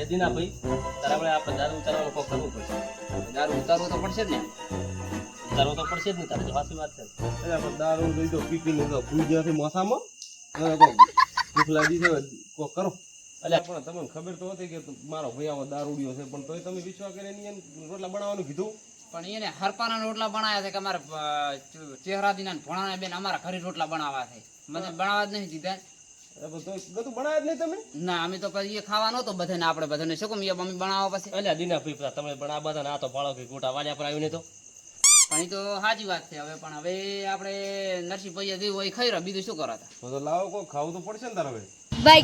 એ Dana ભાઈ. તારે આપણે આપણે દારૂ ઉતારવાનું કોક કરવું પડશે. દારૂ ઉતારવો તો પડશે ને. ઉતારવો તો પડશે જ ને તારે તો સાચી વાત છે. એટલે પણ દારૂ જોઈ તો પીપી ને ભૂઈ જ્યાંથી મોસામાં? ભૂખ લાગી છે કોક કરો. એટલે પણ તમને ખબર તો હતી કે મારો ભાઈ આવો દારૂડિયો છે પણ તોય તમે વિશ્વાસ કરીને એને રોટલા બનાવવાનું કીધું. પણ એને હરપાના રોટલા બનાવ્યા છે કે અમારે ચહેરાદીના ભણાના બેન અમારા ઘરે રોટલા બનાવવા છે. મને બનાવવા જ નહીં દીધા. તો બધું બનાવ્યા જ નહીં તમે? ના અમે તો પછી એ ખાવા નહોતો બધાને આપણે બધાને શું કેમ એ મમ્મી બનાવવા પછી. એટલે દીના ભાઈ તમે પણ બધા ના તો પાડો કે ગોટા વાલ્યા પર આવીને તો. પણ તો સાચી વાત છે હવે પણ હવે આપણે નરસિંહભાઈએ જે હોય ખાઈ રહ્યા બીજું શું કરાતા તો? તો લાવો કોઈ ખાવું તો પડશે ને તારે હવે.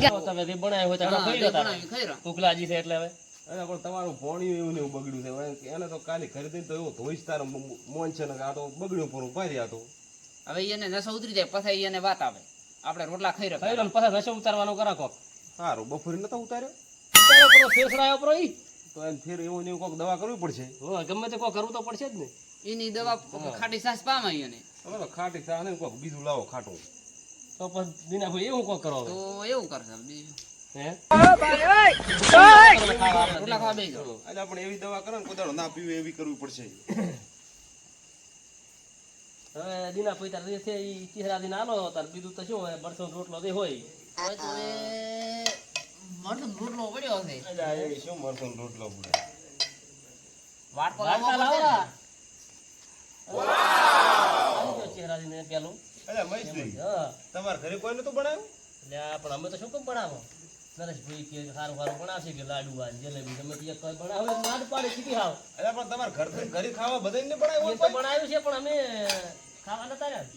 તો તમે જે બનાવ્યું હોય તો ખાઈ લો ખાઈ રહ્યા ભૂખ છે એટલે હવે. અરે પણ તમારું ભણ્યું એવું ને એવું બગડ્યું છે એને તો કાલે ખરીદી તો એવું ધોઈશ તારે મોન છે ને આ તો બગડ્યું પૂરું પારી તો. હવે એને નશો ઉતરી જાય પછી એને વાત આવે. આપણે રોટલા ખાઈ રહ્યા. ખાઈ પછી રસો ઉતારવાનો કરા કોક? સારું બપોરે નતો ઉતાર્યો? ઉતાર્યો પેલો ફેસરાયો પેલો ઈ? તો એમ ફેર એવું ને કોક દવા કરવી પડશે. હો ગમે તે કોક કરવું તો પડશે જ ને. એની દવા ખાટી સાસ પામે એને હવે ખાટી સાસ ને કોઈક બીજું લાવો ખાટું. તો પછી દીના ભાઈ એવું કોક કરો તો એવું કરશે બીજું. હે? રોટલા ખાવા બેસી આજે આપણે એવી દવા કરો ને કોદાળો ના પીવે એવી કરવી પડશે. હવે દીના ભાઈ તાર જે છે એ ચહેરા દિન આલો તાર બીજું તો શું હોય બરસો રોટલો હોય. તો એ મરચું રોટલો પડ્યો છે એ શું મરતો રોટલો પડે? વાટકો લાવો ગયો ચહેરા દિન પેલું. અરે મૈત્રી હા. તમારા ઘરે કોઈ નતું બનાવ્યું? એટલે પણ અમે તો શું કેમ બનાવો? નરેશભાઈ કે સારું સારું બનાવશે કે લાડુ આ જલેબી. તમે એક બનાવે નાડ પાડે કીધી હાવ. અરે પણ તમાર ઘર ઘરે ખાવા બધાને બનાવ્યું હોય તો બનાવ્યું છે પણ અમે ખાવા નતા રહ્યા.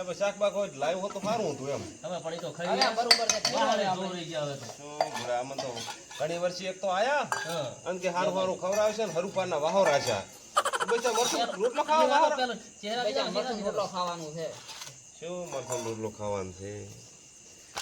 અરે શાક બાક હોય લાવ્યું હોત તો સારું હતું એમ. હવે પણ એ તો ખાઈ બરોબર છે બહાર જોર રહી ગયા હવે તો. શું તો ઘણી વર્ષે એક તો આયા અને કે હારું હારું ખવડાવશે ને હરુપાના રોટલો ખાવા પેલો ચહેરા દીના મરચું રોટલો ખાવાનું છે. શું મરચું રોટલો ખાવાનું છે?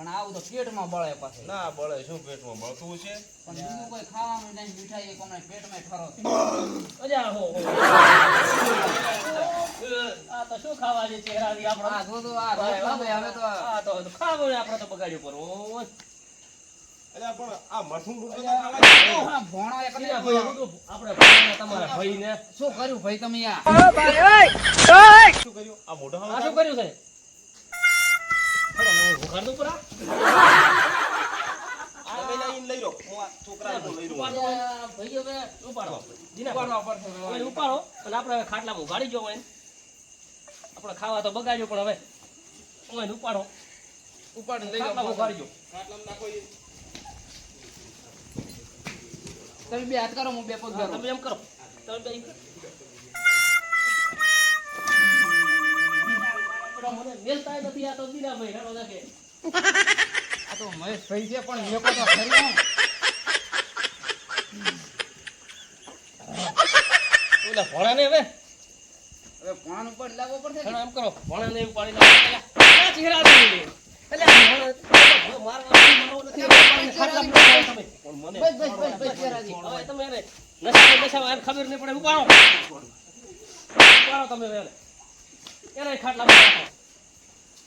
પણ આવું તો પેટમાં બળે પાછું. ના બળે શું પેટમાં બળતું છે? પણ બીજું કોઈ ખાવાનું નહીં મીઠાઈ કોને પેટમાં ઠરો અજા હો હો. આ તો શું ખાવા ચહેરા દી આપણો? આ તો આ રોટલા ભાઈ હવે તો આ તો ખાવું ને આપણે તો બગાડ્યું પર અરે પણ આ મરચું રોટલો તો ખાવા જ ભોણો એક ને આપણે ભાઈને તમારા ભાઈને. શું કર્યું ભાઈ તમે આ? શું કર્યું? આ મોઢો શું કર્યું છે? હું ઉઘાડું પર. ઉપાડો, ઉપાડો. ઉપાડો ખાટલામાં ગયો આપણે ખાવા તો બગાડ્યો પણ હવે હોય ઉપાડો ઉપાડીને લઈ જાઓ ઉઘાડી ખાટલામાં નાખો તમે બે હાથ કરો હું બે પગ તમે એમ કરો તમે બે એમ મને મેલતાય નથી આ તો દીનાભાઈ હેડો નાખે આ તો મહેશ ભાઈ છે પણ મેકો તો ખરી ઓલા ભોળાને હવે હવે ભોણાનો ઉપર લાવવો પડશે હેડો એમ કરો ભોળાને એમ પાડી નાખો પેલા. ચહેરા દે. એટલે મારવા- નથી. તમે. પણ મને બસ, બસ, બસ, બસ, ચહેરાજી. હવે તમે એને નશામાં નશામાં ખબર નહીં પડે ઉપાડો ઉપાડો તમે એને એને ખાટલામાં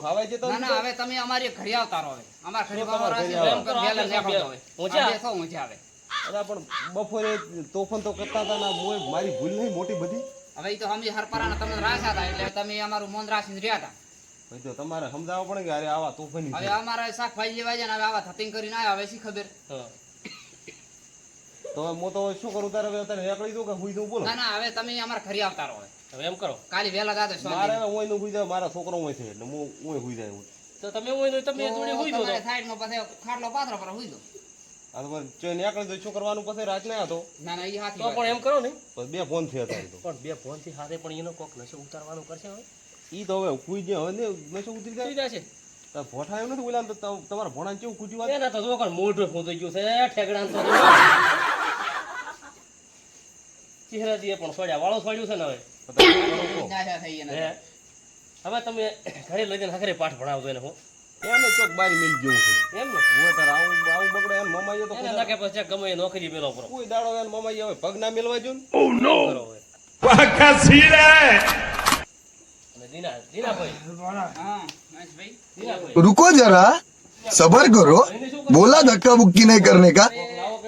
હવે તમે અમારી ઘરે આવતા રહો હવે. અમાર આવે. અરે પણ બપોરે તોફાન તો કરતા હતા ના મારી ભૂલ નહીં મોટી બધી? હવે તો અમે હરપરાના તમે રાસા હતા એટલે તમે અમારું મોન રાસીને રહ્યા હતા. ભાઈ તો તમારે સમજાવવા પડે કે અરે આવા તોફાન હવે અમારા શાકભાજી લેવા જાય ને હવે આવા થતી કરીને આવ્યા હવે શી ખબર? તો. હું તો શું કરું તારે? હવે તારે રેકડી દઉં કે હુઈ દઉં બોલો. ના ના હવે તમે અમારા ઘરે આવતા રહો એમ કરો. કાલે વહેલા જાતો મારે હું હુઈ જાય મારા છોકરો હોય છે એટલે હું હું હુઈ જાય તો તમે હોય ને તમે જોડે હુઈ દો સાઈડમાં પછી ખાટલો પાથરો પર હુઈ દો આ તો જો નીકળી દઉં શું કરવાનું પછી રાત ના હતો. ના ના એ હાથી તો પણ એમ કરો ને. બે ફોનથી હતા તો. પણ બે ફોનથી હાથે પણ એનો કોક નશો ઉતારવાનું કરશે હવે. ઈ તો હવે હુઈ જાય હવે નશો ઉતરી થઈ જાય જશે. તો ભોઠા આવ્યો નથી બોલ્યા તો તમારા ભોણા કેવું કૂટી વાત? એના તો જો મોઢું ફૂંકાઈ ગયું છે ઠેકડા તો પણ સોડ્યા વાળો સોડ્યું છે ને હવે. હે એને હવે તમે ઘરે લઈ જઈને પાઠ ભણાવજો એને હું. એને ચોક બારી મિલ જેવું છે. એમ ને? હું તાર આવું આવું બગડે એમ મમાઈએ તો એને લાગે પછી ગમે એ નોકરી પેલો પર કોઈ દાડો એમ મમાઈએ હવે પગ ના મેલવા જો ઓ નો પાકા સીરે. અને દીના દીના ભાઈ રૂકો જરા. સબર કરો. બોલા ધક્કા મુક્કી નહીં કરને કા.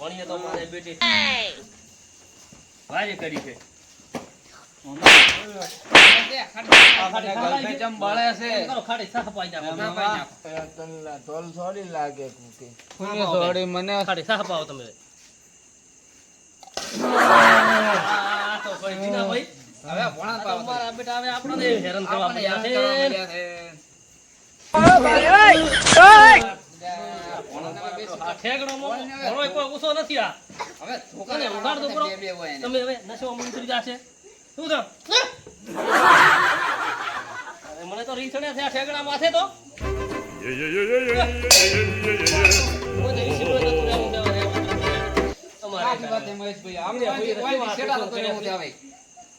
ભણીએ તો મારે બેટી ભારે કરી છે આપણને હેરાન કરવા કોઈ નથી આ. હવે દો કરો. તમે હવે નશોમાં ઉતરી જાશે. શું તો અરે મને તો રીંછણે થયા ઠેકડા માથે તો. વાત મહેશભાઈ. તો હું.